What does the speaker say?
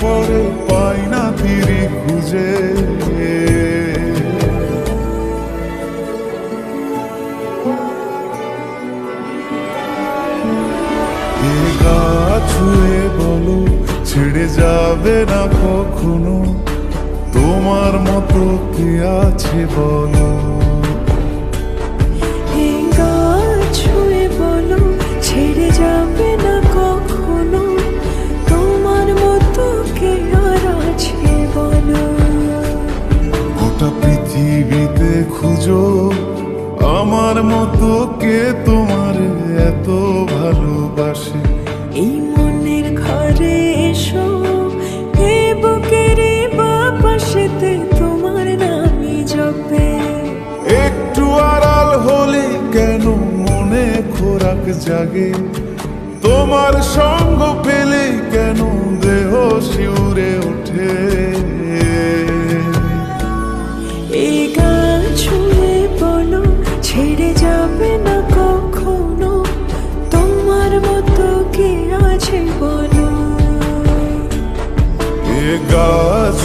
পরে পাই না তিরি খুঁজে। গা ছুঁয়ে বলো, ছেড়ে যাবে না কখনো? তোমার মতো কে আছে বলো? খুঁজো আমার মতো কে তোমার এত ভালোবাসে? এই মনের ঘরে এসো এ বুকের বাপাশেতে তোমার নামই জপে। একটু আড়াল হলে কেন মনে খোরাক জাগে? তোমার সঙ্গ পেলে কেন দেহ শিউরে ওঠে?